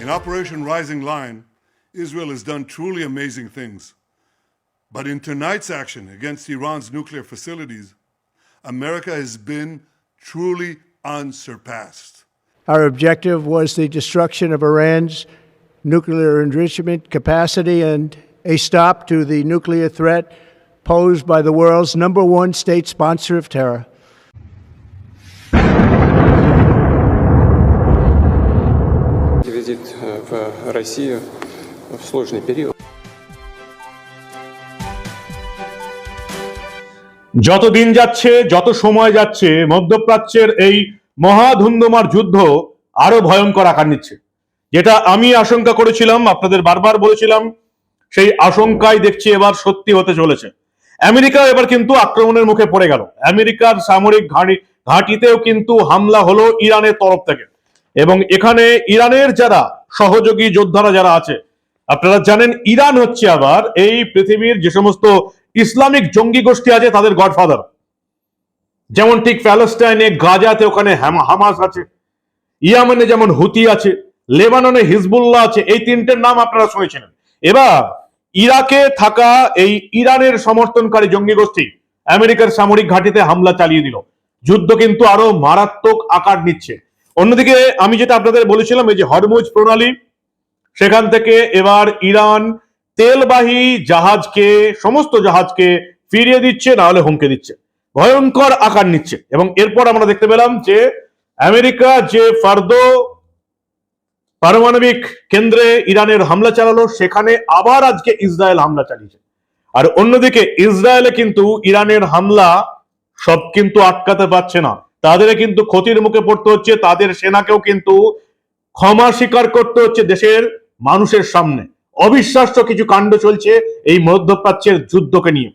In Operation Rising Lion, Israel has done truly amazing things. But in tonight's action against Iran's nuclear facilities, America has been truly unsurpassed. Our objective was the destruction of Iran's nuclear enrichment capacity and a stop to the nuclear threat posed by the world's number one state sponsor of terror. Визит э, в Россию в сложный период. যত দিন যাচ্ছে যত সময় যাচ্ছে মধ্যপ্রাচ্যের এই মহাধুন্দমার যুদ্ধ আরো ভয়ঙ্কর আকার নিচ্ছে যেটা আমি আশঙ্কা করেছিলাম আপনাদের বারবার বলেছিলাম সেই আশঙ্কাই দেখছি এবার সত্যি হতে চলেছে আমেরিকা এবার কিন্তু আক্রমণের মুখে পড়ে গেল আমেরিকার সামরিক ঘাঁটি ঘাঁটিতেও কিন্তু হামলা হলো ইরানের তরফ থেকে এবং এখানে ইরানের যারা সহযোগী যোদ্ধারা যারা আছে, আপনারা জানেন ইরান হচ্ছে আবার এই পৃথিবীর যে সমস্ত ইসলামিক জঙ্গি গোষ্ঠী আছে তাদের গডফাদার। যেমন ঠিক প্যালেস্টাইনে গাজাতে ওখানে হামাস আছে, ইয়ামেনে যেমন হুতি আছে, লেবাননে হিজবুল্লাহ আছে, এই তিনটের নাম আপনারা শুনেছিলেন। এবার ইরাকে থাকা এই ইরানের সমর্থনকারী জঙ্গি গোষ্ঠী আমেরিকার সামরিক ঘাঁটিতে হামলা চালিয়ে দিল। যুদ্ধ কিন্তু আরও মারাত্মক আকার নিচ্ছে। অন্যদিকে আমি যেটা আপনাদের বলেছিলাম, এই যে হরমুজ প্রণালী, সেখান থেকে এবার ইরান তেলবাহী জাহাজকে, সমস্ত জাহাজকে ফিরিয়ে দিচ্ছে, না হলে হুমকে দিচ্ছে। ভয়ঙ্কর আকার নিচ্ছে। এবং এরপর আমরা দেখতে পেলাম যে আমেরিকা যে ফার্দো পারমাণবিক কেন্দ্রে ইরানের হামলা চালালো, সেখানে আবার আজকে ইসরায়েল হামলা চালিয়েছে। আর অন্যদিকে ইসরায়েলে কিন্তু ইরানের হামলা সব কিন্তু আটকাতে পারছে না। তাদের কিন্তু ক্ষতির মুখে পড়তে হচ্ছে, তাদের সেনাকেও কিন্তু ক্ষমা স্বীকার করতে হচ্ছে দেশের মানুষের সামনে। অবিশ্বাস্য কিছু কাণ্ড চলছে এই মধ্যপ্রাচ্যের যুদ্ধকে নিয়ে।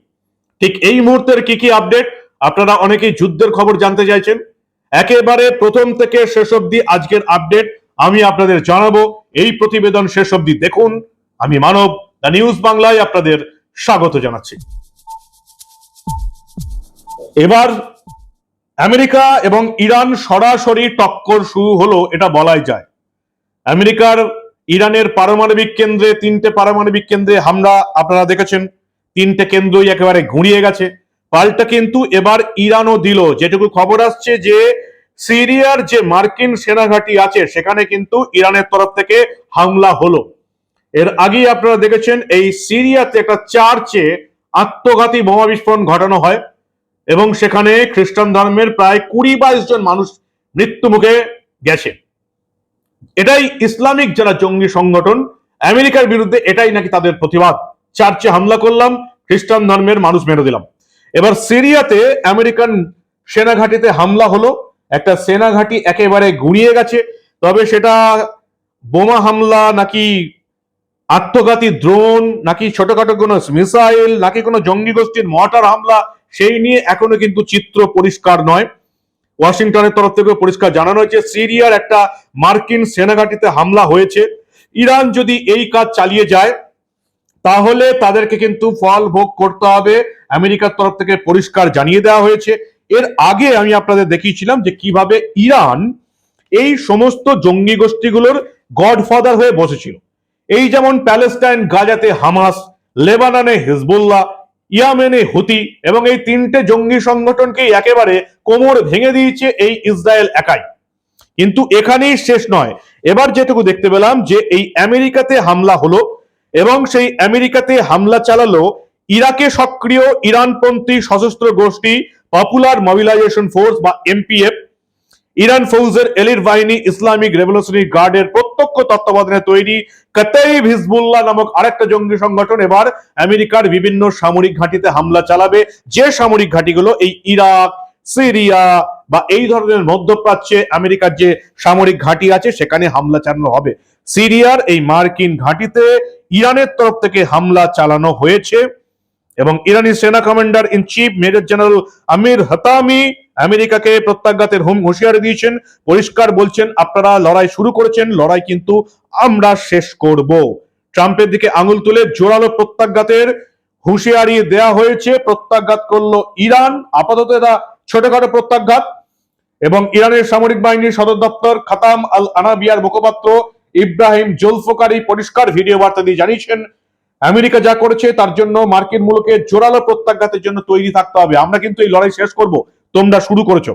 ঠিক এই মুহূর্তের কি কি আপডেট? আপনারা অনেকেই যুদ্ধের খবর জানতে চাইছেন। একেবারে প্রথম থেকে শেষ অবধি আজকের আপডেট আমি আপনাদের জানাব। এই প্রতিবেদন শেষ অবধি দেখুন। আমি মানব, দ্য নিউজ বাংলায় আপনাদের স্বাগত জানাচ্ছি। এবার আমেরিকা এবং ইরান সরাসরি টক্কর শুরু হলো, এটা বলাই যায়। আমেরিকার ইরানের পারমাণবিক কেন্দ্রে, তিনটে পারমাণবিক কেন্দ্রে হামলা, আপনারা দেখেছেন, তিনটে কেন্দ্রই একেবারে ঘুরিয়ে গেছে। পাল্টা কিন্তু এবার ইরানও দিল। যেটুকু খবর আসছে যে, সিরিয়ার যে মার্কিন সেনাঘাঁটি আছে, সেখানে কিন্তু ইরানের তরফ থেকে হামলা হলো। এর আগেই আপনারা দেখেছেন, এই সিরিয়াতে একটা চার্চে আত্মঘাতী বোমা বিস্ফোরণ ঘটানো হয়। এবং সেখানে খ্রিস্টান ধর্মের প্রায় কুড়ি বাইশ জন মানুষ মৃত্যু মুখে গেছে। এটাই ইসলামিক যারা জঙ্গি সংগঠন, আমেরিকার বিরুদ্ধে এটাই নাকি তাদের প্রতিবাদ। চার্চে হামলা করলাম, খ্রিস্টান ধর্মের মানুষ মেরে দিলাম। এবার সিরিয়াতে আমেরিকান সেনাঘাটিতে হামলা হলো। একটা সেনাঘাটি একেবারে গুড়িয়ে গেছে। তবে সেটা বোমা হামলা নাকি আত্মঘাতী ড্রোন, নাকি ছোটখাটো কোনো মিসাইল, নাকি কোনো জঙ্গি গোষ্ঠীর মর্টার হামলা সেই নিয়ে এখনও কিন্তু চিত্র পরিষ্কার নয়। ওয়াশিংটনের তরফ থেকে পরিষ্কার জানানো হয়েছে, সিরিয়ার একটা মার্কিন সেনাঘাটিতে হামলা হয়েছে। ইরান যদি এই কাজ চালিয়ে যায়, তাহলে তাদেরকে কিন্তু ফল ভোগ করতে হবে। আমেরিকার তরফ থেকে পরিষ্কার জানিয়ে দেওয়া হয়েছে। এর আগে আমি আপনাদের দেখিয়েছিলাম যে কীভাবে ইরান এই সমস্ত জঙ্গি গোষ্ঠীগুলোর গডফাদার হয়ে বসেছিল। এই যেমন প্যালেস্টাইন, গাজাতে হামাস, লেবাননে হিজবুল্লাহ ইয়ামেনে হুতি এবং এই তিনটে জঙ্গি সংগঠনকে একেবারে কোমর ভেঙে দিয়েছে এই ইসরায়েল একাই। কিন্তু এখানেই শেষ নয়। এবার যেটুকু দেখতে পেলাম যে এই আমেরিকাতে হামলা হলো এবং সেই আমেরিকাতে হামলা চালালো ইরাকে সক্রিয় ইরানপন্থী সশস্ত্র গোষ্ঠী পপুলার মবিলাইজেশন ফোর্স বা এমপিএফ ইরান ফৌজের এলির বাহিনী ইসলামিক রেভলিউশনারি গার্ডের প্রত্যক্ষ তত্ত্বাবধানে তৈরি কাতাইব হিজবুল্লাহ নামক আরেকটা জঙ্গি সংগঠন এবার আমেরিকার বিভিন্ন সামরিক ঘাঁটিতে হামলা চালাবে। যে সামরিক ঘাঁটিগুলো এই ইরাক, সিরিয়া বা এই ধরনের মধ্যপ্রাচ্যে আমেরিকার যে সামরিক ঘাঁটি আছে, সেখানে হামলা চালানো হবে। সিরিয়ার এই মার্কিন ঘাঁটিতে ইরানের তরফ থেকে হামলা চালানো হয়েছে। এবং ইরানি সেনা commander in chief major general Amir Hatami আমেরিকাকে প্রত্যাঘাতের হুম হুঁশিয়ারি দিয়েছেন, পরিষ্কার বলছেন, আপনারা লড়াই শুরু করেছেন, লড়াই কিন্তু আমরা শেষ করব। ট্রাম্পের দিকে আঙুল তুলে জোরালো প্রত্যাঘাতের হুঁশিয়ারি দেয়া হয়েছে, প্রত্যাঘাত করল ইরান, আপাতত এটা ছোটখাটো প্রত্যাঘাত। এবং ইরানের সামরিক বাহিনীর সদর দপ্তর খাতাম আল আনাবিয়ার মুখপাত্র ইব্রাহিম জুলফকারি পরিষ্কার ভিডিও বার্তা দিয়ে জানিয়েছেন আমেরিকা যা করেছে, তার জন্য মার্কিন মূলকে জোরালো প্রত্যাঘাতের জন্য তৈরি থাকতে হবে। আমরা কিন্তু এই লড়াই শেষ করব। তোমরা শুরু করেছ।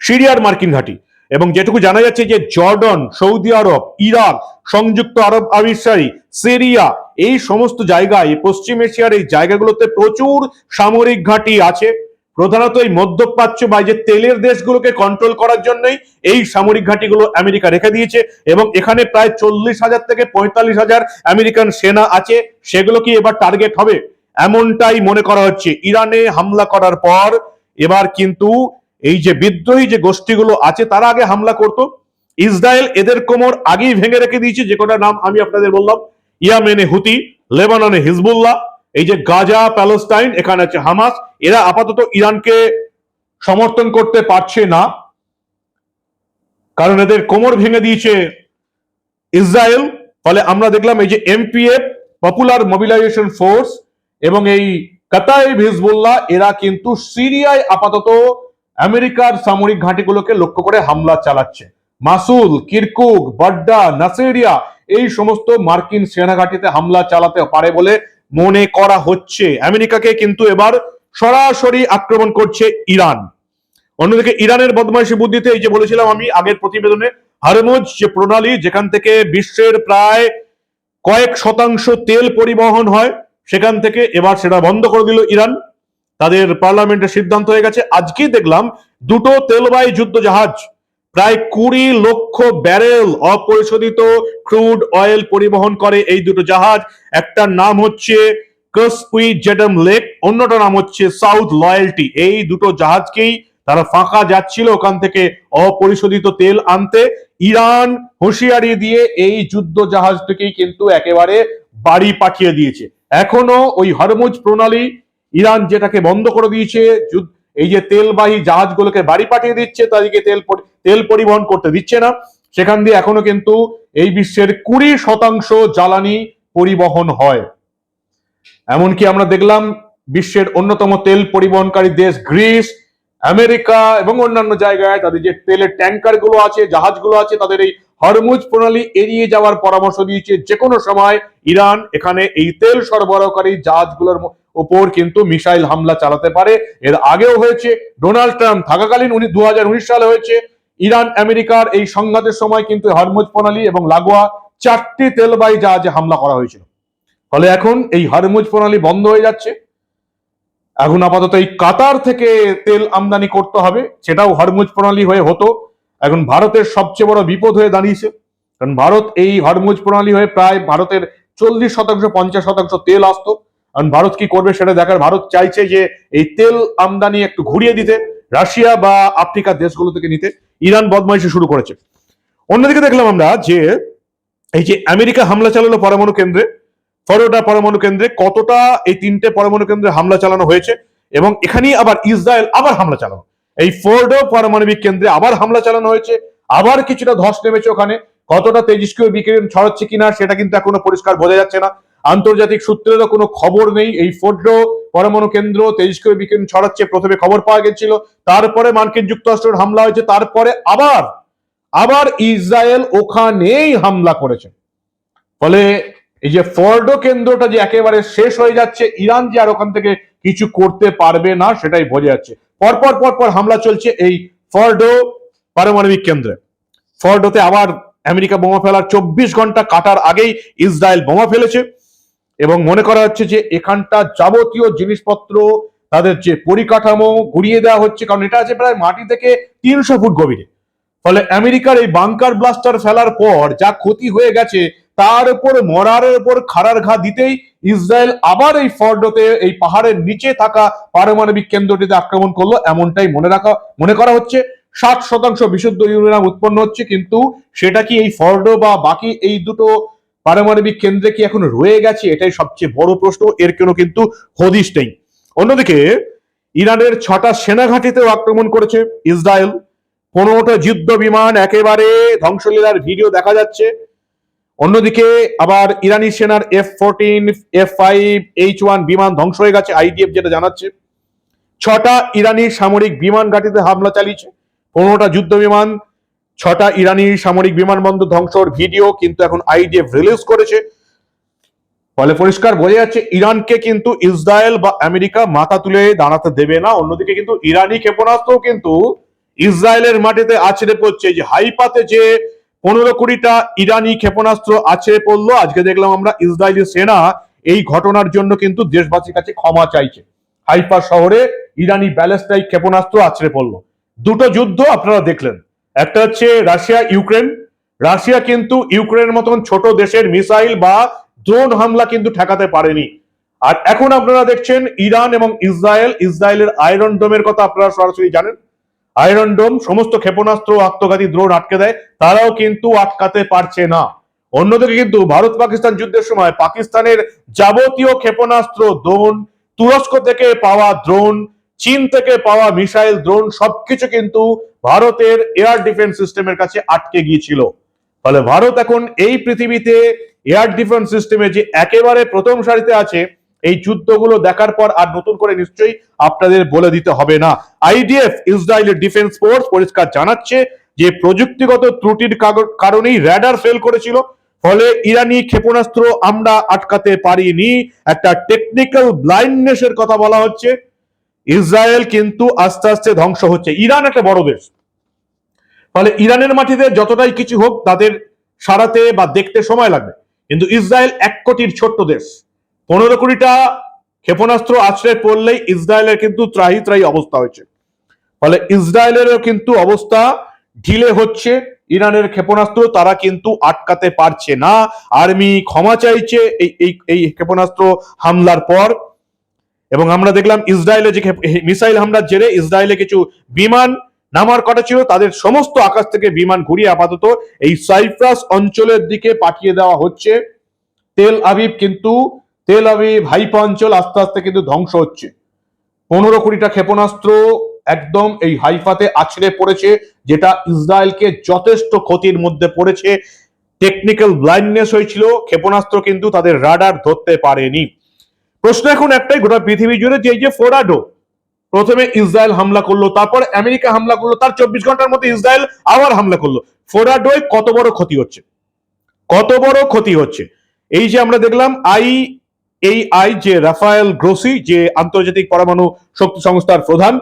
সিরিয়ার মার্কিন ঘাঁটি। এবং যেটুকু জানা যাচ্ছে যে জর্ডন, সৌদি আরব, ইরাক, সংযুক্ত আরব আমিরশাহী সিরিয়া, এই সমস্ত জায়গায়, পশ্চিম এশিয়ার এই জায়গাগুলোতে প্রচুর সামরিক ঘাঁটি আছে। প্রধানত এই মধ্যপ্রাচ্য বা যে তেলের দেশগুলোকে কন্ট্রোল করার জন্যই এই সামরিক ঘাঁটিগুলো আমেরিকা রেখে দিয়েছে এবং এখানে প্রায় চল্লিশ হাজার থেকে পঁয়তাল্লিশ হাজার আমেরিকান সেনা আছে। সেগুলো কি এবার টার্গেট হবে? এমনটাই মনে করা হচ্ছে। ইরানে হামলা করার পর এবার কিন্তু এই যে বিদ্রোহী যে গোষ্ঠীগুলো আছে, তারা আগে হামলা করত। ইসরায়েল এদের কোমর আগেই ভেঙে রেখে দিয়েছে, যে কটা নাম আমি আপনাদের বললাম। ইয়ামেনে হুতি, লেবাননে হিজবুল্লাহ এই যে গাজা, প্যালেস্টাইন, এখানে আছে হামাস, এরা আপাতত ইরানকে সমর্থন করতে পারছে না। কারণ এদের কোমর ভেঙে দিয়েছে ইসরায়েল। ফলে আমরা দেখলাম এই যে এমপিএফ পপুলার মোবিলাইজেশন ফোর্স এবং এই কাতাইব হিজবুল্লাহ, এরা কিন্তু সিরিয়ায় আপাতত আমেরিকার সামরিক ঘাঁটিগুলোকে লক্ষ্য করে হামলা চালাচ্ছে। মাসুল, কিরকুক, বাড্ডা, নাসিরিয়া, এই সমস্ত মার্কিন সেনাঘাঁটিতে হামলা চালাতে পারে বলে মনে করা হচ্ছে। আমেরিকাকে কিন্তু এবার সরাসরি আক্রমণ করছে ইরান। অন্যদিকে ইরানের বদমাইশি বুদ্ধিতে এই যে বলেছিলাম আমি আগের প্রতিবেদনে, হারমুজ যে প্রণালী, যেখান থেকে বিশ্বের প্রায় কয়েক শতাংশ তেল পরিবহন হয়, সেখান থেকে এবার সেটা বন্ধ করে দিল ইরান। তাদের পার্লামেন্টের সিদ্ধান্ত হয়ে গেছে। আজকেই দেখলাম দুটো তেলবাহী যুদ্ধ জাহাজ প্রায় কুড়ি লক্ষ ব্যারেল অপরিশোধিত ক্রুড অয়েল পরিবহন করে এই দুটো জাহাজ। একটার নাম হচ্ছে কসপুই জেডম লেক, অন্যটার নাম হচ্ছে সাউথ লয়্যালটি এই দুটো জাহাজকেই তারা ফাঁকা যাচ্ছিল ওখান থেকে অপরিশোধিত তেল আনতে। ইরান হুঁশিয়ারি দিয়ে এই যুদ্ধ জাহাজটিকেই কিন্তু একেবারে বাড়ি পাঠিয়ে দিয়েছে। এখনও ওই হরমুজ প্রণালী ইরান যেটাকে বন্ধ করে দিয়েছে, যুদ্ধ- এই যে তেলবাহী জাহাজগুলোকে বাড়ি পাঠিয়ে দিচ্ছে, তাদেরকে তেল তেল পরিবহন করতে দিচ্ছে না। সেখান দিয়ে এখনও কিন্তু এই বিশ্বের কুড়ি শতাংশ জ্বালানি পরিবহন হয়। এমনকি আমরা দেখলাম বিশ্বের অন্যতম তেল পরিবহনকারী দেশ গ্রিস, আমেরিকা এবং অন্যান্য জায়গায় তাদের যে তেলের ট্যাঙ্কারগুলো আছে, জাহাজগুলো আছে, তাদের এই হরমুজ প্রণালী এড়িয়ে যাওয়ার পরামর্শ দিয়েছে। যে কোনো সময় ইরান এখানে এই তেল সরবরাহকারী জাহাজগুলোর ওপর কিন্তু মিসাইল হামলা চালাতে পারে। এর আগেও হয়েছে, ডোনাল্ড ট্রাম্প থাকাকালীন উনি দু হাজার উনিশ সালে হয়েছে। ইরান, আমেরিকার এই সংঘাতের সময় কিন্তু হরমুজ প্রণালী এবং লাগোয়া চারটি তেলবাহী জাহাজে হামলা করা হয়েছিল। ফলে এখন এই হরমুজ প্রণালী বন্ধ হয়ে যাচ্ছে। এখন আপাতত এই কাতার থেকে তেল আমদানি করতে হবে, সেটাও হরমুজ প্রণালী হয়ে হতো। এখন ভারতের সবচেয়ে বড় বিপদ হয়ে দাঁড়িয়েছে। কারণ ভারত এই হরমুজ প্রণালী হয়ে প্রায় ভারতের চল্লিশ শতাংশ, পঞ্চাশ শতাংশ তেল আসতো। কারণ ভারত কি করবে সেটা দেখার, ভারত চাইছে যে এই তেল আমদানি একটু ঘুরিয়ে দিতে, রাশিয়া বা আফ্রিকার দেশগুলো থেকে নিতে। ইরান বদমাইশি শুরু করেছে। অন্যদিকে দেখলাম আমরা যে এই যে আমেরিকা হামলা চালালো পরমাণু কেন্দ্রে ফরোডা পরমাণু কেন্দ্রে কতটা এই তিনটে পরমাণু কেন্দ্রে হামলা চালানো হয়েছে, এবং এখানেই আবার ইসরায়েল আবার হামলা চালানো এই ফোর্ডো পারমাণবিক কেন্দ্রে আবার হামলা চালানো হয়েছে, আবার কিছুটা ধস নেমেছে ওখানে। কতটা তেজস্ক্রিয় বিকিরণ ছড়াচ্ছে কিনা সেটা কিন্তু এখনও পরিষ্কার বোঝা যাচ্ছে না। আন্তর্জাতিক সূত্রেরও কোনো খবর নেই। এই ফোর্ডো পরমাণু কেন্দ্র তেইশ করে বিকিরণ ছড়াচ্ছে, প্রথমে খবর পাওয়া গেছিল। তারপরে মার্কিন যুক্তরাষ্ট্রের হামলা হয়েছে, তারপরে আবার আবার ইসরায়েল ওখানেই হামলা করেছে। ফলে এই যে ফর্ডো কেন্দ্রটা যে একেবারে শেষ হয়ে যাচ্ছে, ইরান যে আর ওখান থেকে কিছু করতে পারবে না, সেটাই বোঝা যাচ্ছে। পরপর পরপর হামলা চলছে এই ফর্ডো পারমাণবিক কেন্দ্রে। ফর্ডোতে আবার আমেরিকা বোমা ফেলার চব্বিশ ঘণ্টা কাটার আগেই ইসরায়েল বোমা ফেলেছে। এবং মনে করা হচ্ছে যে এখানটা যাবতীয় জিনিসপত্র, তাদের যে পরিকাঠামো ঘুরিয়ে দেওয়া হচ্ছে, কারণ এটা আছে প্রায় মাটি থেকে তিনশো ফুট গভীরে। ফলে আমেরিকার এই বাংকার ব্লাস্টার ফেলার পর যা ক্ষতি হয়ে গেছে, তার উপর মরারের উপর খাড়ার ঘা দিতেই ইসরায়েল আবার এই ফর্ডোতে, এই পাহাড়ের নিচে থাকা পারমাণবিক কেন্দ্রটিতে আক্রমণ করল, এমনটাই মনে রাখা, মনে করা হচ্ছে। ষাট শতাংশ বিশুদ্ধ ইউরেনিয়াম উৎপন্ন হচ্ছে, কিন্তু সেটা কি এই ফর্ডো বা বাকি এই দুটো পারমাণবিক কেন্দ্রে কি এখন রয়ে গেছে? এটাই সবচেয়ে বড় প্রশ্ন। এর কোনো কিন্তু হদিশ নেই। অন্যদিকে, ইরানের ছটা সেনাঘাঁটিতেও আক্রমণ করেছে ইসরায়েল। পনেরোটা যুদ্ধ বিমান একেবারে ধ্বংসলীলার ভিডিও দেখা যাচ্ছে। অন্যদিকে, আবার ইরানি সেনার F fourteen F five H one বিমান ধ্বংস হয়ে গেছে আইডিএফ যেটা জানাচ্ছে। ছটা ইরানি সামরিক বিমান ঘাঁটিতে হামলা চালিয়েছে। পনেরোটা যুদ্ধ বিমান ছটা ইরানি সামরিক বিমানবন্দর ধ্বংসর ভিডিও কিন্তু এখন আইডিএফ রিলিজ করেছে। ফলে পরিষ্কার বোঝা যাচ্ছে, ইরানকে কিন্তু ইসরায়েল বা আমেরিকা মাথা তুলে দাঁড়াতে দেবে না। অন্যদিকে কিন্তু ইরানি ক্ষেপণাস্ত্র কিন্তু ইসরায়েলের মাটিতে আছড়ে পড়ছে। যে হাইপাতে যে পনেরো কোটিটা ইরানি ক্ষেপণাস্ত্র আছড়ে পড়ল, আজকে দেখলাম আমরা ইসরায়েলি সেনা এই ঘটনার জন্য কিন্তু দেশবাসীর কাছে ক্ষমা চাইছে। হাইপা শহরে ইরানি ব্যালিস্টাইক ক্ষেপণাস্ত্র আছড়ে পড়ল। দুটো যুদ্ধ আপনারা দেখলেন। একটা হচ্ছে রাশিয়া, ইউক্রেন। রাশিয়া কিন্তু ইউক্রেনের মতন ছোট দেশের মিসাইল বা ড্রোন হামলা কিন্তু ঠেকাতে পারেনি। আর এখন আপনারা দেখছেন ইরান এবং ইসরায়েল। ইসরায়েলের আয়রন ডোমের কথা আপনারা সরাসরি জানেন। আয়রন ডোম সমস্ত ক্ষেপণাস্ত্র আত্মঘাতী দ্রোণ আটকে দেয়, তারাও কিন্তু আটকাতে পারছে না। অন্যদিকে কিন্তু ভারত পাকিস্তান যুদ্ধের সময় পাকিস্তানের যাবতীয় ক্ষেপণাস্ত্র দ্রোণ তুরস্ক থেকে পাওয়া দ্রোণ চীন থেকে পাওয়া মিসাইল দ্রোণ সবকিছু কিন্তু ভারতের এয়ার ডিফেন্স সিস্টেমের কাছে আটকে গিয়েছিল। ফলে ভারত এখন এই পৃথিবীতে এয়ার ডিফেন্স সিস্টেমে যে একেবারে প্রথম সারিতে আছে, এই যুদ্ধগুলো দেখার পর আর নতুন করে নিশ্চয়ই আপনাদের বলে দিতে হবে না। আইডিএফ, ইসরায়েলের ডিফেন্স ফোর্স পরিষ্কার জানাচ্ছে যে প্রযুক্তিগত ত্রুটির কারণেই র্যাডার ফেল করেছিল। ফলে ইরানি ক্ষেপণাস্ত্র আমরা আটকাতে পারিনি। একটা টেকনিক্যাল ব্লাইন্ডনেসের কথা বলা হচ্ছে। ইসরায়েল কিন্তু আস্তে আস্তে ধ্বংস হচ্ছে। ইরান একটা বড় দেশ। ফলে ইরানের মাটিতে যতটাই কিছু হোক, তাদের সারাতে বা দেখতে সময় লাগবে। কিন্তু ইসরায়েল এক কোটির ছোট্ট দেশ। পনেরো কোটিটা ক্ষেপণাস্ত্র আশ্রয় পড়লেই ইসরায়েলের কিন্তু ত্রাহি ত্রাহি অবস্থা হয়েছে। ফলে ইসরায়েলেরও কিন্তু অবস্থা ঢিলে হচ্ছে। ইরানের ক্ষেপণাস্ত্র তারা কিন্তু আটকাতে পারছে না। আর্মি ক্ষমা চাইছে এই এই ক্ষেপণাস্ত্র হামলার পর। এবং আমরা দেখলাম ইসরায়েলে যে মিসাইল হামলার জেরে ইসরায়েলে কিছু বিমান নামার কথা ছিল, তাদের সমস্ত আকাশ থেকে বিমান ঘুরিয়ে আপাতত এই সাইপ্রাস অঞ্চলের দিকে পাঠিয়ে দেওয়া হচ্ছে। তেল আবিব কিন্তু, তেল আবিব হাইপা অঞ্চল আস্তে আস্তে কিন্তু ধ্বংস হচ্ছে। পনেরো কোটিটা ক্ষেপণাস্ত্র একদম এই হাইফাতে আছড়ে পড়েছে, যেটা ইসরায়েলকে যথেষ্ট ক্ষতির মধ্যে পড়েছে। টেকনিক্যাল ব্লাইন্ডনেস হয়েছিল, ক্ষেপণাস্ত্র কিন্তু তাদের রাডার ধরতে পারেনি। প্রশ্ন এখন একটাই, গোটা পৃথিবী জুড়ে যে এই যে ফোরাডো, প্রথমে ইসরায়েল হামলা করল, তারপর আমেরিকা হামলা করল, তার চব্বিশ ঘণ্টার মধ্যে ইসরায়েল আবার হামলা করল। ফোরাডোয় কত বড় ক্ষতি হচ্ছে? কত বড় ক্ষতি হচ্ছে? এই যে আমরা দেখলাম, আই এই আই যে রাফায়েল গ্রোসি, যে আন্তর্জাতিক পরমাণু শক্তি সংস্থার প্রধান,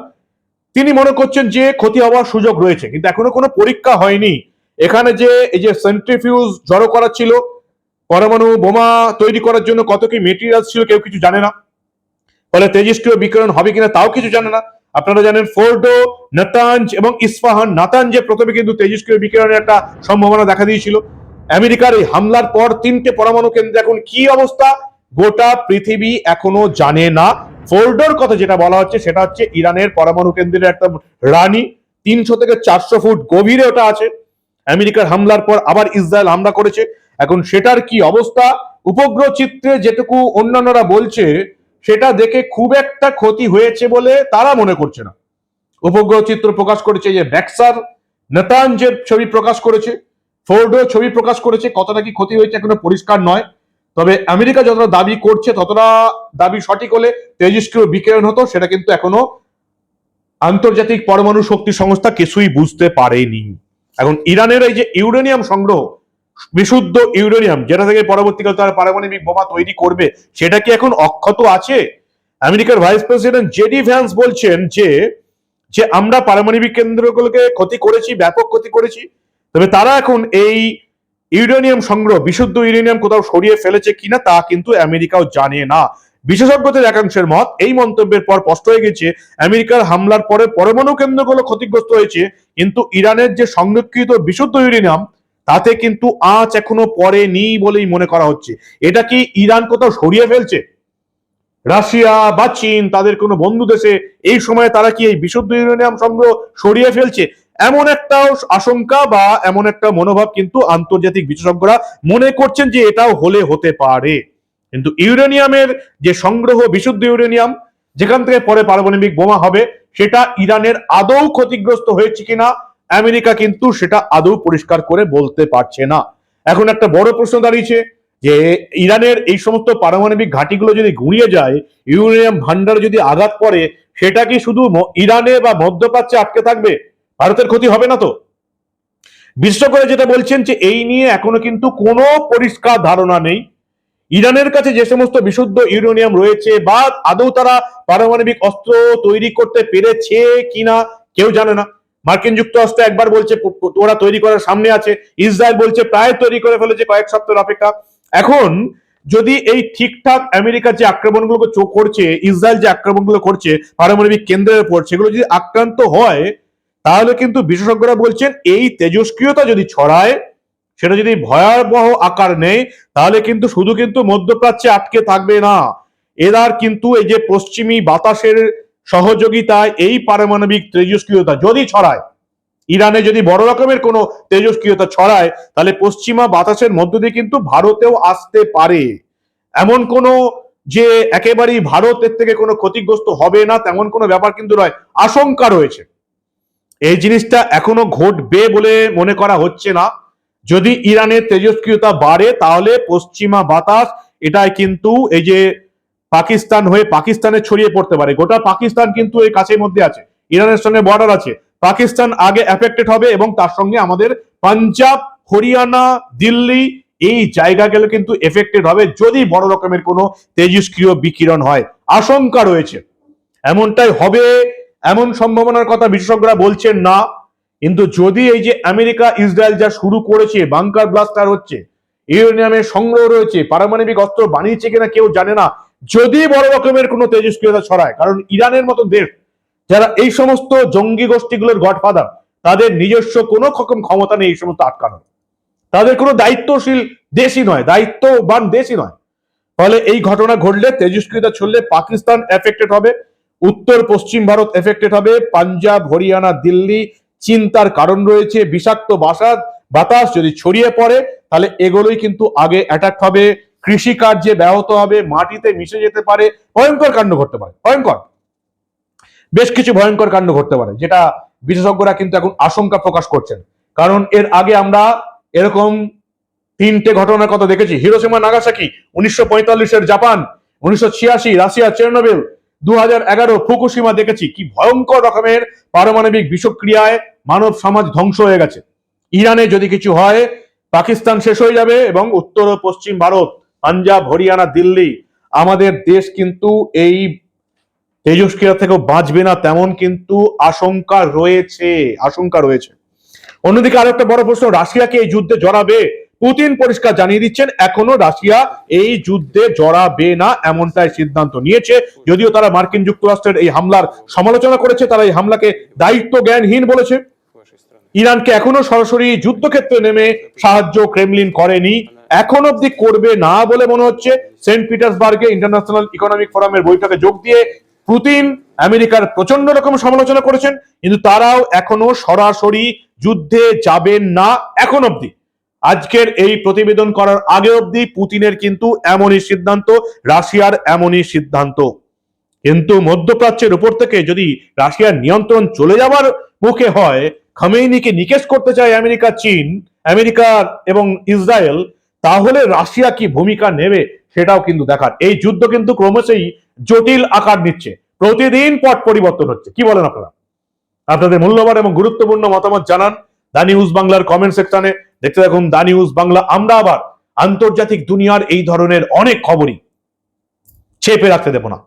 তিনি মনে করছেন যে ক্ষতি হওয়ার সুযোগ রয়েছে, কিন্তু এখনও কোনো পরীক্ষা হয়নি। এখানে যে এই যে সেন্ট্রিফিউজ জড়ো করা ছিল পরমাণু বোমা তৈরি করার জন্য কত কি মেটেরিয়াল ছিল কেউ কিছু জানে না। ফলে তেজস্ক্রিয় বিকিরণ হবে কিনা তাও কিছু জানে না। আপনারা জানেন ফোর্ডো, নাতাঞ্জ এবং ইস্পাহান নাতাঞ্জে প্রথমে কিন্তু তেজস্ক্রিয় বিকিরণের একটা সম্ভাবনা দেখা দিয়েছিল। আমেরিকার এই হামলার পর তিনটে পরমাণু কেন্দ্রে এখন কি অবস্থা? গোটা পৃথিবী এখনও জানে না। ফোর্ডোর কথা যেটা বলা হচ্ছে সেটা হচ্ছে ইরানের পরমাণু কেন্দ্রের একটা রানী। তিনশো থেকে চারশো ফুট গভীরে ওটা আছে। আমেরিকার হামলার পর আবার ইসরায়েল হামলা করেছে। এখন সেটার কি অবস্থা? উপগ্রহ চিত্রে যেটুকু অন্যান্যরা বলছে, সেটা দেখে খুব একটা ক্ষতি হয়েছে বলে তারা মনে করছে না। উপগ্রহ চিত্র প্রকাশ করেছে যে ব্যাক্সার নেতাঞ্জের ছবি প্রকাশ করেছে ফোর্ডো ছবি প্রকাশ করেছে, কতটা কি ক্ষতি হয়েছে এখনও পরিষ্কার নয়। তবে আমেরিকা যতটা দাবি করছে, ততটা দাবি সঠিক হলে তেজস্ক্রিয় বিকিরণ হতো, সেটা কিন্তু এখনও আন্তর্জাতিক পরমাণু শক্তি সংস্থা কিছুই বুঝতে পারেনি। এখন ইরানের এই যে ইউরেনিয়াম সংগ্রহ বিশুদ্ধ ইউরেনিয়াম, যেটা থেকে পরবর্তীকালে তারা পারমাণবিক বোমা তৈরি করবে, সেটা কি এখন অক্ষত আছে? আমেরিকার ভাইস প্রেসিডেন্ট জেডি ভ্যান্স বলছেন যে যে আমরা পারমাণবিক কেন্দ্রগুলোকে ক্ষতি করেছি, ব্যাপক ক্ষতি করেছি, তবে তারা এখন এই ইউরেনিয়াম সংগ্রহ, বিশুদ্ধ ইউরেনিয়াম কোথাও সরিয়ে ফেলেছে কিনা তা কিন্তু আমেরিকাও জানে না। বিশেষজ্ঞদের একাংশের মত, এই মন্তব্যের পর স্পষ্ট হয়ে গেছে, আমেরিকার হামলার পরে পরমাণু কেন্দ্রগুলো ক্ষতিগ্রস্ত হয়েছে, কিন্তু ইরানের যে সংরক্ষিত বিশুদ্ধ ইউরেনিয়াম তাতে কিন্তু আঁচ এখনও পড়েনি বলেই মনে করা হচ্ছে। এটা কি ইরান কোথাও সরিয়ে ফেলছে? রাশিয়া বা চীন, তাদের কোনো বন্ধু দেশে এই সময়ে তারা কি এই বিশুদ্ধ ইউরেনিয়াম সংগ্রহ সরিয়ে ফেলছে? এমন একটা আশঙ্কা বা এমন একটা মনোভাব কিন্তু আন্তর্জাতিক বিশেষজ্ঞরা মনে করছেন যে এটাও হলে হতে পারে। কিন্তু ইউরেনিয়ামের যে সংগ্রহ, বিশুদ্ধ ইউরেনিয়াম, যেখান থেকে পরে পারমাণবিক বোমা হবে, সেটা ইরানের আদৌ ক্ষতিগ্রস্ত হয়েছে কিনা আমেরিকা কিন্তু সেটা আদৌ পরিষ্কার করে বলতে পারছে না। এখন একটা বড় প্রশ্ন দাঁড়িয়েছে যে ইরানের এই সমস্ত পারমাণবিক ঘাঁটিগুলো যদি ঘুরিয়ে যায়, ইউরেনিয়াম ভান্ডার যদি আঘাত পড়ে সেটা কি শুধু ইরানে বা মধ্যপ্রাচ্যে আটকে থাকবে? ভারতের ক্ষতি হবে না তো? বিশেষজ্ঞরা যেটা বলছেন যে এই নিয়ে এখনও কিন্তু কোনো পরিষ্কার ধারণা নেই। ইরানের কাছে যে সমস্ত বিশুদ্ধ ইউরেনিয়াম রয়েছে বা আদৌ তারা পারমাণবিক অস্ত্র তৈরি করতে পেরেছে কিনা, কেউ জানে না। মার্কিন যুক্তরাষ্ট্র একবার বলছে ওরা তৈরি করার সামনে আছে। ইসরায়েল বলছে, প্রায় তৈরি করে ফেলেছে কয়েক সপ্তাহের অপেক্ষা। এখন, যদি এই ঠিকঠাক আমেরিকা যে আক্রমণগুলো করছে, ইসরায়েল যে আক্রমণগুলো করছে, পারমাণবিক কেন্দ্রের উপর, সেগুলো যদি আক্রান্ত হয়, তাহলে কিন্তু বিশেষজ্ঞরা বলছেন, এই তেজস্ক্রিয়তা যদি ছড়ায়, সেটা যদি ভয়াবহ আকার নেয়, তাহলে কিন্তু শুধু কিন্তু মধ্যপ্রাচ্যে আটকে থাকবে না। এরার কিন্তু এই যে পশ্চিমী বাতাসের সহযোগিতায় এই পারমাণবিক তেজস্ক্রিয়তা যদি ছড়ায়, ইরানে যদি বড় রকমের কোনো তেজস্ক্রিয়তা ছড়ায়, তাহলে পশ্চিমা বাতাসের মধ্য দিয়ে কিন্তু ভারতেও আসতে পারে। এমন কোনো যে একেবারেই ভারতের থেকে কোনো ক্ষতিগ্রস্ত হবে না, তেমন কোনো ব্যাপার কিন্তু নয়, আশঙ্কা রয়েছে। এই জিনিসটা এখনও ঘটবে বলে মনে করা হচ্ছে না। যদি ইরানের তেজস্ক্রিয়তা বাড়ে, তাহলে পশ্চিমা বাতাস এটাই কিন্তু এই যে পাকিস্তান হয়ে পাকিস্তানে ছড়িয়ে পড়তে পারে। গোটা পাকিস্তান কিন্তু এই কাছের মধ্যে আছে। ইরানের সঙ্গে বর্ডার আছে। পাকিস্তান আগে এফেক্টেড হবে এবং তার সঙ্গে আমাদের পাঞ্জাব, হরিয়ানা, দিল্লি এই জায়গা জায়গাগুলো কিন্তু এফেক্টেড হবে যদি বড় রকমের কোনো তেজস্ক্রিয় বিকিরণ হয়। আশঙ্কা রয়েছে। এমনটাই হবে, এমন সম্ভাবনার কথা বিশেষজ্ঞরা বলছেন না। কিন্তু যদি এই যে আমেরিকা, ইসরায়েল যা শুরু করেছে বাংকার ব্লাস্টার হচ্ছে, ইউরেনিয়ামের সংগ্রহ রয়েছে, পারমাণবিক অস্ত্র বানিয়েছে কিনা কেউ জানে না। যদি বড় রকমের কোনো তেজস্ক্রিয়তা ছড়ায়, কারণ ইরানের মতো দেশ, যারা এই সমস্ত জঙ্গি গোষ্ঠীগুলোর গডফাদার, তাদের নিজস্ব কোনো রকম ক্ষমতা নেই এই সমস্ত আটকানোর। তাদের কোনো দায়িত্বশীল দেশই নয়, দায়িত্ববান দেশই নয়। ফলে এই ঘটনা ঘটলে, তেজস্ক্রিয়তা ছড়লে পাকিস্তান এফেক্টেড হবে, উত্তর পশ্চিম ভারত এফেক্টেড হবে, পাঞ্জাব, হরিয়ানা, দিল্লি চিন্তার কারণ রয়েছে, বিষাক্ত বাসাদ, বাতাস যদি ছড়িয়ে পড়ে, তাহলে এগুলোই কিন্তু আগে অ্যাটাক হবে। কৃষি কার্যে ব্যাহত হবে, মাটিতে মিশে যেতে পারে, ভয়ঙ্কর কাণ্ড ঘটতে পারে, ভয়ঙ্কর। বেশ কিছু ভয়ঙ্কর কাণ্ড ঘটতে পারে, যেটা বিশেষজ্ঞরা কিন্তু এখন আশঙ্কা প্রকাশ করছেন। কারণ এর আগে আমরা এরকম তিনটে ঘটনার কথা দেখেছি। হিরোসীমা নাগাসাকি, উনিশশো পঁয়তাল্লিশের জাপান, উনিশশো ছিয়াশি, রাশিয়া চেরনোবিল দু হাজার এগারো ফুকুশিমা দেখেছি। কি ভয়ঙ্কর রকমের পারমাণবিক বিষক্রিয়ায় মানব সমাজ ধ্বংস হয়ে গেছে। ইরানে যদি কিছু হয়, পাকিস্তান শেষ হয়ে যাবে এবং উত্তর ও পশ্চিম ভারত পাঞ্জাব, হরিয়ানা, দিল্লি, আমাদের দেশ কিন্তু এই তেজস্ক্রিয়া থেকে বাঁচবে না, তেমন কিন্তু আশঙ্কা রয়েছে আশঙ্কা রয়েছে। অন্যদিকে আর একটা বড় প্রশ্ন, রাশিয়াকে এই যুদ্ধে জড়াবে? পুতিন পরিষ্কার জানিয়ে দিচ্ছেন, এখনও রাশিয়া এই যুদ্ধে জড়াবে না, এমনটাই সিদ্ধান্ত নিয়েছে। যদিও তারা মার্কিন যুক্তরাষ্ট্রের এই হামলার সমালোচনা করেছে, তারা এই হামলাকে দায়িত্ব জ্ঞানহীন বলেছে। ইরানকে এখনও সরাসরি যুদ্ধক্ষেত্রে নেমে সাহায্য ক্রেমলিন করেনি। এখন অব্দি করবে না বলে মনে হচ্ছে। সেন্ট পিটার্সবার্গে ইন্টারন্যাশনাল ইকোনমিক ফোরামের বৈঠকে যোগ দিয়ে পুতিন আমেরিকার প্রচণ্ড রকম সমালোচনা করেছেন, কিন্তু তারাও এখনও সরাসরি যুদ্ধে যাবেন না এখন অব্দি আজকের এই প্রতিবেদন করার আগে অব্দি পুতিনের কিন্তু এমনই সিদ্ধান্ত, রাশিয়ার এমনই সিদ্ধান্ত। কিন্তু মধ্যপ্রাচ্যের উপর থেকে যদি রাশিয়ার নিয়ন্ত্রণ চলে যাওয়ার মুখে হয়, খামেইনিকে নিকেশ করতে চায় আমেরিকা, চীন, আমেরিকা এবং ইসরায়েল। তাহলে রাশিয়া কি ভূমিকা নেবে সেটাও কিন্তু দেখার। এই যুদ্ধ কিন্তু ক্রমশই জটিল আকার নিচ্ছে। প্রতিদিন পট পরিবর্তন হচ্ছে। কি বলেন আপনারা? আপনাদের মূল্যবান এবং গুরুত্বপূর্ণ মতামত জানান দা নিউজ বাংলার কমেন্ট সেকশনে দেখতে দেখুন দা নিউজ বাংলা। আমরা আবার আন্তর্জাতিক দুনিয়ার এই ধরনের অনেক খবরই চেপে রাখতে দেব না।